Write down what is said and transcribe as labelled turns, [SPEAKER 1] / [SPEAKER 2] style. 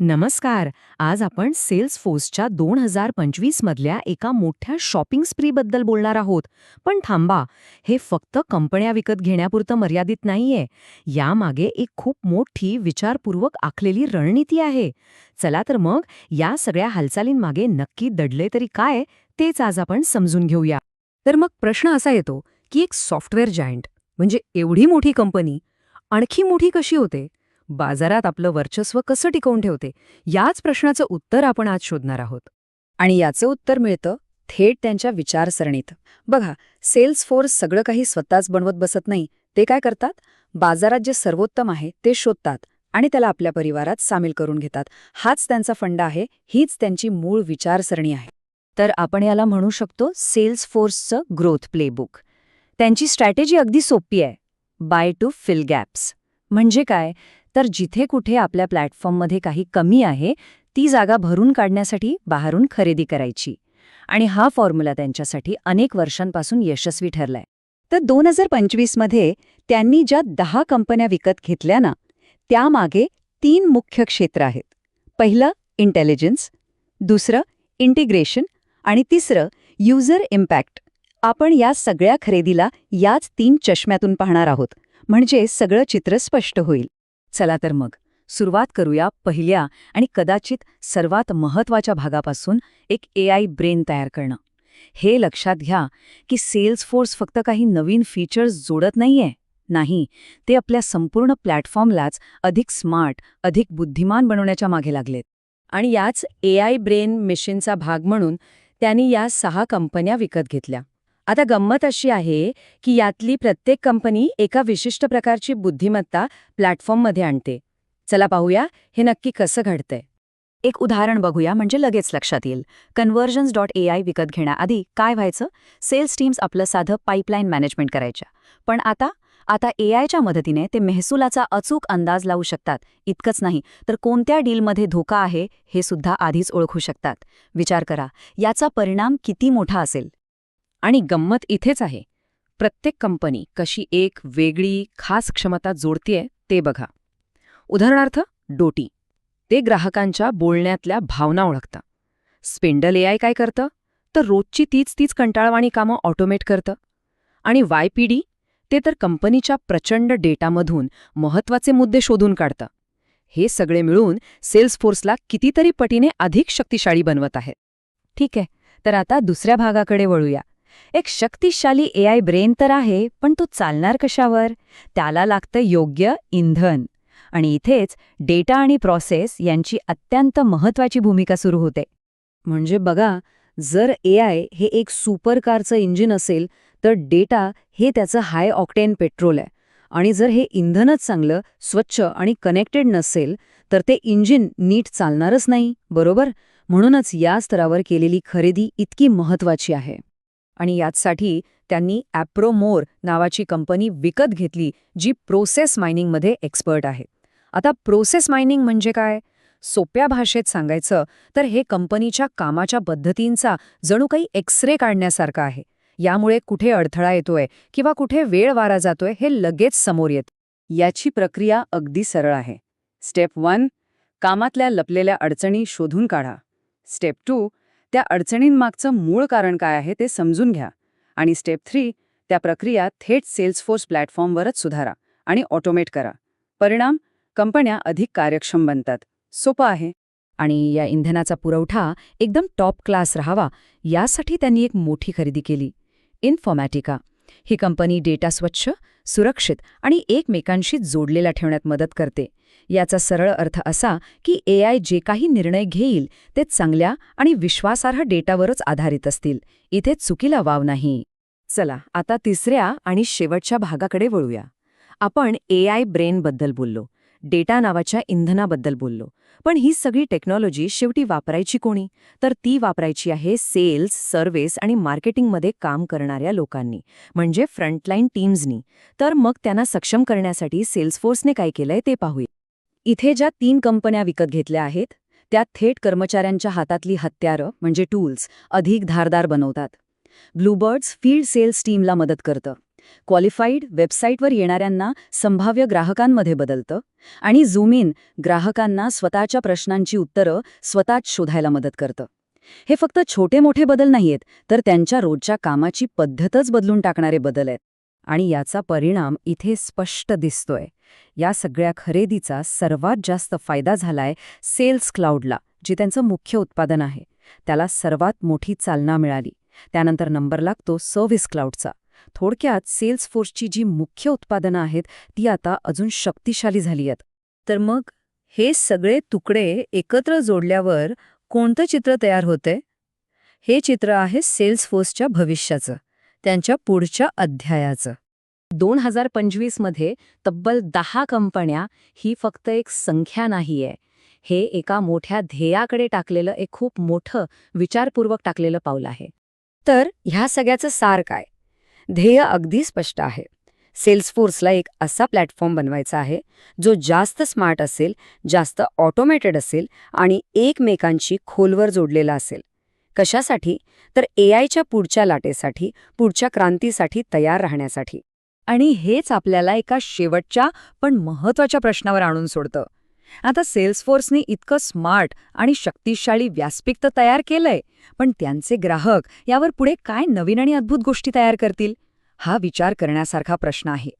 [SPEAKER 1] नमस्कार. आज आपण सेल्स फोर्सच्या दोन हजार पंचवीस मधल्या एका मोठ्या शॉपिंग स्प्रीबद्दल बोलणार आहोत. पण थांबा हे फक्त कंपन्या विकत घेण्यापुरतं मर्यादित नाहीये. यामागे एक खूप मोठी विचारपूर्वक आखलेली रणनीती आहे. चला तर मग या सगळ्या हालचालींमागे नक्की दडले तरी काय तेच आज आपण समजून घेऊया.
[SPEAKER 2] तर मग प्रश्न असा येतो की एक सॉफ्टवेअर जायंट म्हणजे एवढी मोठी कंपनी आणखी मोठी कशी होते? बाजारात आपलं वर्चस्व कसं टिकवून ठेवते याच प्रश्नाचं उत्तर आपण आज शोधणार आहोत. आणि याचं उत्तर मिळतं थेट त्यांच्या विचारसरणीत. बघा सेल्स फोर्स सगळं काही स्वतःच बनवत बसत नाही ते काय करतात? बाजारात जे सर्वोत्तम आहे ते शोधतात आणि त्याला आपल्या परिवारात सामील करून घेतात. हाच त्यांचा फंड आहे हीच त्यांची मूळ विचारसरणी आहे.
[SPEAKER 1] तर आपण याला म्हणू शकतो सेल्स फोर्सचं ग्रोथ प्लेबुक त्यांची स्ट्रॅटेजी अगदी सोपी आहे. बाय टू फिल गॅप्स म्हणजे काय? तर जिथे कुठे आपल्या प्लॅटफॉर्ममध्ये काही कमी आहे ती जागा भरून काढण्यासाठी बाहेरून खरेदी करायची. आणि हा फॉर्म्युला त्यांच्यासाठी अनेक वर्षांपासून यशस्वी ठरलाय.
[SPEAKER 2] तर दोन हजार पंचवीसमध्ये त्यांनी ज्या दहा कंपन्या विकत घेतल्या ना त्यामागे तीन मुख्य क्षेत्र आहेत. पहिलं इंटेलिजन्स दुसरं इंटिग्रेशन आणि तिसरं युजर इम्पॅक्ट आपण या सगळ्या खरेदीला याच तीन चष्म्यातून पाहणार आहोत. म्हणजे सगळं चित्र स्पष्ट होईल. चला तर मग. सुरुवात करूया पहिल्या आणि कदाचित सर्वात महत्त्वाच्या भागापासून एक ए ब्रेन तयार करणं. हे लक्षात घ्या की सेल्स फोर्स फक्त काही नवीन फीचर्स जोडत नाहीये. नाही ते आपल्या संपूर्ण प्लॅटफॉर्मलाच अधिक स्मार्ट अधिक बुद्धिमान बनवण्याच्या मागे लागलेत. आणि याच ए ब्रेन मिशनचा भाग म्हणून त्यांनी या सहा कंपन्या विकत घेतल्या. आता गंमत अशी आहे की यातली प्रत्येक कंपनी एका विशिष्ट प्रकारची बुद्धिमत्ता प्लॅटफॉर्ममध्ये आणते. चला पाहूया हे नक्की कसं घडतंय. एक उदाहरण बघूया म्हणजे लगेच लक्षात येईल. कन्व्हर्जन्स डॉट ए आय विकत घेण्याआधी काय व्हायचं? सेल्स टीम्स आपलं साधं पाईपलाईन मॅनेजमेंट करायच्या. पण आता आता ए आयच्या मदतीने ते महसुलाचा अचूक अंदाज लावू शकतात. इतकंच नाही तर कोणत्या डीलमध्ये धोका आहे हे सुद्धा आधीच ओळखू शकतात. विचार करा याचा परिणाम किती मोठा असेल? आणि गंमत इथेच आहे. प्रत्येक कंपनी कशी एक वेगळी खास क्षमता जोडतीये ते बघा. उदाहरणार्थ डोटी. ते ग्राहकांच्या बोलण्यातल्या भावना ओळखतं. स्पिंडल एआय काय करतं? तर रोजची तीच तीच कंटाळवाणी कामं ऑटोमेट करतं. आणि वायपीडी ते तर कंपनीच्या प्रचंड डेटामधून महत्त्वाचे मुद्दे शोधून काढतं. हे सगळे मिळून सेल्स फोर्सला कितीतरी पटीने अधिक शक्तिशाळी बनवत आहेत. ठीक आहे तर आता दुसऱ्या भागाकडे वळूया. एक शक्तिशाली ए आय ब्रेन तर आहे पण तो चालणार कशावर? त्याला लागतं योग्य इंधन. आणि इथेच डेटा आणि प्रोसेस यांची अत्यंत महत्वाची भूमिका सुरू होते. म्हणजे बघा जर ए आय हे एक सुपर कारचं इंजिन असेल तर डेटा हे त्याचं हाय ऑक्टेन पेट्रोल आहे. आणि जर हे इंधनच चांगलं स्वच्छ आणि कनेक्टेड नसेल तर ते इंजिन नीट चालणारच नाही बरोबर? म्हणूनच या स्तरावर केलेली खरेदी इतकी महत्वाची आहे. आणि याचसाठी त्यांनी ॲप्रोमोर नावाची कंपनी विकत घेतली जी प्रोसेस मायनिंगमध्ये एक्सपर्ट आहे. आता प्रोसेस मायनिंग म्हणजे काय? सोप्या भाषेत सांगायचं तर हे कंपनीच्या कामाच्या पद्धतींचा जणू काही एक्सरे काढण्यासारखं आहे. यामुळे कुठे अडथळा येतोय किंवा कुठे वेळ वारा जातोय हे लगेच समोर येत. याची प्रक्रिया अगदी सरळ आहे. स्टेप वन कामातल्या लपलेल्या अडचणी शोधून काढा. स्टेप टू त्या अडचणींमागचं मूळ कारण काय आहे ते समजून घ्या आणि स्टेप थ्री त्या प्रक्रिया थेट सेल्सफोर्स प्लॅटफॉर्मवरच सुधारा आणि ऑटोमेट करा. परिणाम कंपन्या अधिक कार्यक्षम बनतात. सोपं आहे. आणि या इंधनाचा पुरवठा एकदम टॉप क्लास राहावा यासाठी त्यांनी एक मोठी खरेदी केली. इन्फॉमॅटिका. ही कंपनी डेटा स्वच्छ सुरक्षित आणि एकमेकांशी जोडलेला ठेवण्यात मदत करते. याचा सरळ अर्थ असा की ए आय जे काही निर्णय घेईल ते चांगल्या आणि विश्वासार्ह डेटावरच आधारित असतील. इथे चुकीला वाव नाही. चला आता तिसऱ्या आणि शेवटच्या भागाकडे वळूया. आपण ए आय ब्रेनबद्दल बोललो. डेटा नावाच्या इंधनाबद्दल बोललो. पण ही सगळी टेक्नॉलॉजी शेवटी वापरायची कोणी? तर ती वापरायची आहे सेल्स सर्व्हिस आणि मार्केटिंगमध्ये काम करणाऱ्या लोकांनी म्हणजे फ्रंटलाईन टीम्सनी. तर मग त्यांना सक्षम करण्यासाठी सेल्सफोर्सने काय केलंय ते पाहूया. इथे ज्या तीन कंपन्या विकत घेतल्या आहेत त्या थेट कर्मचाऱ्यांच्या हातातली हत्यारं म्हणजे टूल्स अधिक धारदार बनवतात. ब्लूबर्ड्स फील्ड सेल्स टीमला मदत करतं. क्वालिफाईड वेबसाईटवर येणाऱ्यांना संभाव्य ग्राहकांमध्ये बदलतं आणि झूम इन ग्राहकांना स्वतःच्या प्रश्नांची उत्तरं स्वतःच शोधायला मदत करतं. हे फक्त छोटे मोठे बदल नाहीयेत तर त्यांच्या रोजच्या कामाची पद्धतच बदलून टाकणारे बदल आहेत.
[SPEAKER 1] आणि याचा परिणाम इथे स्पष्ट दिसतोय. या सगळ्या खरेदीचा सर्वात जास्त फायदा झालाय सेल्स क्लाउडला जे त्यांचं मुख्य उत्पादन आहे. त्याला सर्वात मोठी चालना मिळाली. त्यानंतर नंबर लागतो सर्व्हिस क्लाउडचा. थोडक्यात सेल्स फोर्सची जी मुख्य उत्पादनं आहेत ती आता अजून शक्तिशाली झाली आहेत
[SPEAKER 2] तर मग हे सगळे तुकडे एकत्र जोडल्यावर कोणतं चित्र तयार होतंय? हे चित्र आहे सेल्स फोर्सच्या भविष्याचं. त्यांच्या पुढच्या अध्यायाचं.
[SPEAKER 1] दोन हजार पंचवीसमध्ये तब्बल दहा कंपन्या ही फक्त एक संख्या नाहीये. हे एका मोठ्या ध्येयाकडे टाकलेलं एक खूप मोठं विचारपूर्वक टाकलेलं पाऊल आहे.
[SPEAKER 2] तर ह्या सगळ्याचं सार काय? ध्येय अगदी स्पष्ट आहे. सेल्सफोर्सला एक असा प्लॅटफॉर्म बनवायचा आहे जो जास्त स्मार्ट असेल जास्त ऑटोमेटेड असेल आणि एकमेकांशी खोलवर जोडलेला असेल. कशासाठी? तर ए आयच्या पुढच्या लाटेसाठी पुढच्या क्रांतीसाठी तयार राहण्यासाठी. आणि हेच आपल्याला एका शेवटच्या पण महत्त्वाच्या प्रश्नावर आणून सोडतं. आता सेल्सफोर्सने इतकं स्मार्ट आणि शक्तिशाली व्यासपीक तर तयार केलंय पण त्यांचे ग्राहक यावर पुढे काय नवीन आणि अद्भुत गोष्टी तयार करतील? हा विचार करण्यासारखा प्रश्न आहे.